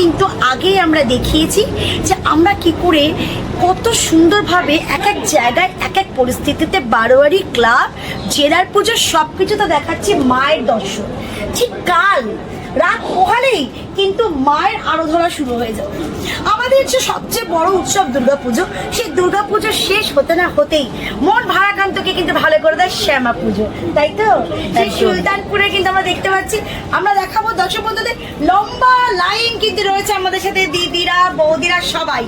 কিন্তু আগেই আমরা দেখিয়েছি যে আমরা কি করে কত সুন্দরভাবে এক এক জায়গায় এক এক পরিস্থিতিতে বারোয়ারি ক্লাব জেলার পুজো সব কিছু তো দেখাচ্ছি মায়ের দর্শন। ঠিক কাল রাত পোহালেই কিন্তু মায়ের আরাধনা শুরু হয়ে যাবে আমাদের যে সবচেয়ে বড় উৎসব দুর্গাপুজো সেই দুর্গাপুজো শেষ হতে না হতেই মন ভারাকান্তকে কিন্তু ভালো করে দেয় শ্যামা পুজো। তাই তো? সেই সুলতানপুরে কিন্তু আমরা দেখতে পাচ্ছি। আমরা দেখাবো দর্শক বন্ধুদের লম্বা লাইন কিন্তু রয়েছে আমাদের সাথে দিদিরা বৌদিরা সবাই।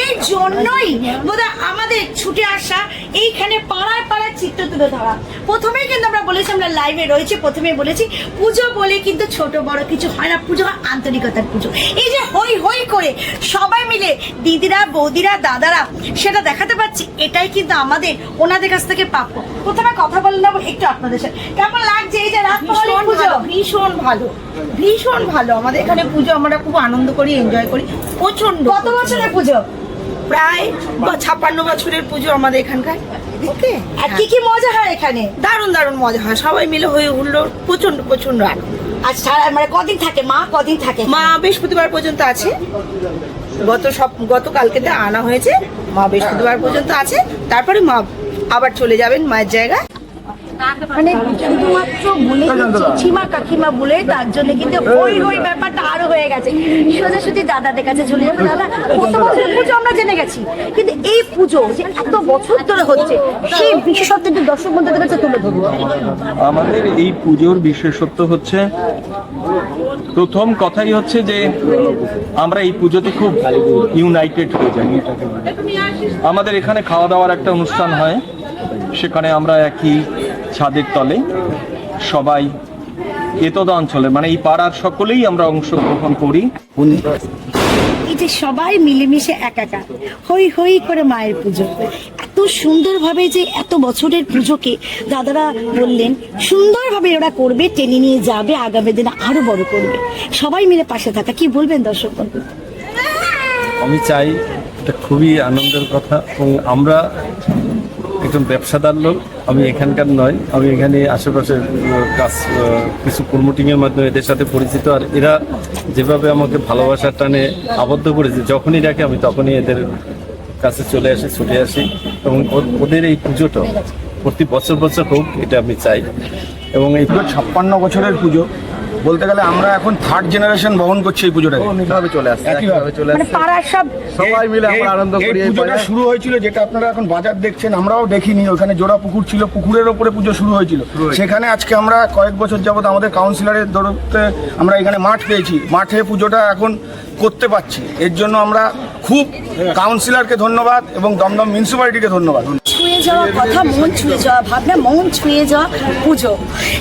এই জন্যই বোধহয় আমাদের ছুটে আসা এইখানে পাড়ায় পাড়ায় চিত্র তুলে ধরা। প্রথমেই কিন্তু আমরা বলেছি আমরা লাইভে রয়েছে প্রথমে বলেছি পুজো বলে কিন্তু ছোট বড় কিছু হয় না পুজো হয় আন্তরিকতার পুজো। এই যে হই হই করে সবাই মিলে দিদিরা বৌদিরা দাদারা সেটা দেখাতে পাচ্ছি এটাই কিন্তু আমাদের ওনাদের কাছ থেকে প্রাপ্য। প্রথমে কথা বলে নেব একটু আপনাদের সাথে। কেমন লাগছে এই যে রাত পুজো? ভীষণ ভালো ভীষণ ভালো। আমাদের এখানে পুজো আমরা খুব আনন্দ করি এনজয় করি। প্রচণ্ড কত বছরের পুজো? প্রায় ছাপ্পান্ন বছরের পুজো আমাদের এখানকার। ওকে আর কি কি মজা হয় এখানে? দারুণ দারুণ মজা হয়। সবাই মিলে হয়ে হুল্লো প্রচণ্ড প্রচণ্ড আনন্দ। আর সারা- মানে কদিন থাকে মা? কদিন থাকে মা বৃহস্পতিবার পর্যন্ত আছে। গত সব গতকালকেতে আনা হয়েছে। মা বৃহস্পতিবার পর্যন্ত আছে। তারপরে মা আবার চলে যাবেন মায়ের জায়গায়। মানে শুধুমাত্র বলে জেঠিমা কাকিমা বলে তার জন্য কিন্তু হই হই ব্যাপারটা আরও হয়ে গেছে। সোজাসুজি দাদাদের কাছে চলে যাবে। দাদা কত বছরের পুজো আমরা জেনে গেছি। কিন্তু এই পুজো যে এত বছর ধরে হচ্ছে সেই বিশেষত্ব একটু দর্শক বন্ধুদের কাছে তুলে ধরবো আমাদের এই পুজোর বিশেষত্ব হচ্ছে প্রথম কথাই হচ্ছে যে আমরা এই পুজোতে খুব ইউনাইটেড হয়ে যাই। আমাদের এখানে খাওয়া দাওয়ার একটা অনুষ্ঠান হয় সেখানে আমরা একই ছাদের তলে সবাই এতদ অঞ্চলে মানে এই পাড়ার সকলেই আমরা অংশগ্রহণ করি। এই যে সবাই মিলেমিশে একাকার হই হই করে মায়ের পুজো। এত সুন্দরভাবে যে এত বছরের পুজোকে দাদারা বললেন সুন্দরভাবে ওরা করবে টেনে নিয়ে যাবে আগামী দিনে আরও বড় করবে। সবাই মিলে পাশে থাকা কি বলবেন দর্শক আমি চাই এটা খুবই আনন্দের কথা এবং আমরা একজন ব্যবসাদার লোক আমি এখানকার নয় আমি এখানে আশেপাশে আহ, কাজ কিছু প্রমোটিংয়ের মাধ্যমে এদের সাথে পরিচিত। আর এরা যেভাবে আমাকে ভালোবাসার টানে আবদ্ধ করেছে যখনই ডাকে আমি তখনই এদের কাছে চলে আসি ছুটে আসি এবং ওদের এই পুজোটা প্রতি বছর বছর হোক এটা আমি চাই। এবং এই ছাপ্পান্ন বছরের পুজো বলতে গেলে আমরা এখন থার্ড জেনারেশন বহন করছি এই পুজোটাকে। একইভাবে চলে আসছে একইভাবে। চলে আসছে। পাড়ার সব সবাই মিলে আমরা আনন্দ করি এই এই পুজোটা শুরু হয়েছিল যেটা আপনারা এখন বাজার দেখছেন আমরাও দেখিনি। ওখানে জোড়া পুকুর ছিল পুকুরের ওপরে পুজো শুরু হয়েছিল। সেখানে আজকে আমরা কয়েক বছর যাবত আমাদের কাউন্সিলরের দরতে আমরা এখানে মাঠ পেয়েছি। মাঠে পুজোটা এখন করতে পারছি। এর জন্য আমরা খুব কাউন্সিলরকে ধন্যবাদ এবং দমদম মিউনিসিপ্যালিটিকে ধন্যবাদ। ছুঁয়ে যাওয়া কথা মন ছুঁয়ে যাওয়া ভাবনা মন ছুঁয়ে যাওয়া পুজো।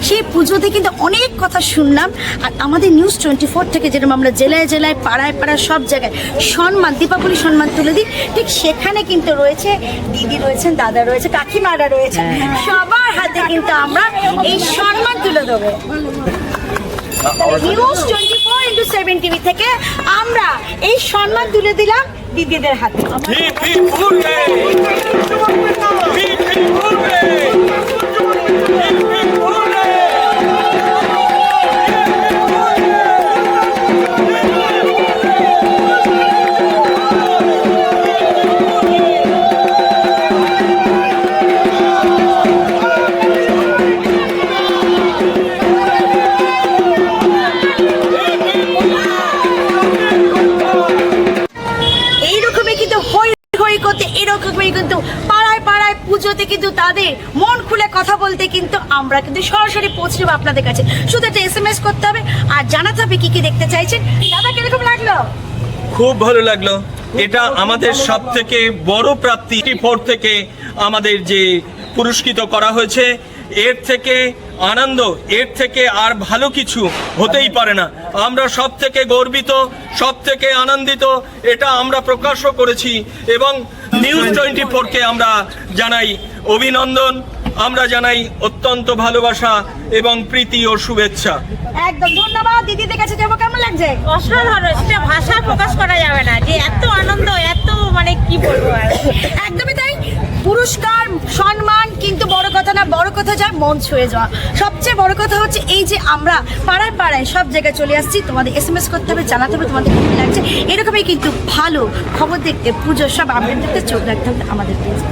সেই পুজোতে কিন্তু অনেক কথা শুনলাম। আর আমাদের নিউজ টোয়েন্টি ফোর থেকে যেরকম আমরা জেলায় জেলায় পাড়ায় পাড়ায় সব জায়গায় সম্মান দীপাবলি সম্মান তুলে দিই ঠিক সেখানে কিন্তু রয়েছে দিদি রয়েছেন দাদা রয়েছে কাকিমারা রয়েছে। সবার হাতে কিন্তু আমরা এই সম্মান তুলে দেবো। News twenty four seven TV থেকে আমরা এই সম্মান তুলে দিলাম দিদিদের হাতে। মন খুলে কথা বলতে কিন্তু আমরা কিন্তু সরাসরি পৌঁছে আপনাদের কাছে। শুধু একটা এস এম এস করতে হবে আর জানাতে হবে কি কি দেখতে চাইছেন। দাদা, কীরকম লাগল? খুব ভালো লাগল। এটা আমাদের সব থেকে বড় প্রাপ্তি। ফোর থেকে আমাদের যে পুরস্কৃত করা হয়েছে, এর থেকে আনন্দ, এর থেকে আর ভালো কিছু হতেই পারে না। আমরা সব থেকে গর্বিত সব থেকে আনন্দিত, এটা আমরা প্রকাশও করেছি এবং নিউজ টোয়েন্টি ফোরকে আমরা জানাই। অভিনন্দন। আমরা জানাই অত্যন্ত ভালোবাসা এবং প্রীতি ও শুভেচ্ছা। একদম ধন্যবাদ। দিদিদের কাছে যাব কেমন লাগছে? অসাধারণ সেটা ভাষায় প্রকাশ করা যাবে না। যে এত আনন্দ এত মানে কি বলব আর? একদমই তাই। পুরস্কার সম্মান কিন্তু বড় কথা না বড় কথা যা মন ছুঁয়ে যাওয়া। সবচেয়ে বড় কথা হচ্ছে এই যে আমরা পাড়ায় পাড়ায় সব জায়গায় চলে আসছি তোমাদের এস এম এস করতে হবে জানাতে হবে তোমাদের কেমন লাগছে। এরকমই কিন্তু ভালো খবর দেখতে পুজোর সব আপডেট দেখতে চোখ রাখতে হবে আমাদের পেজে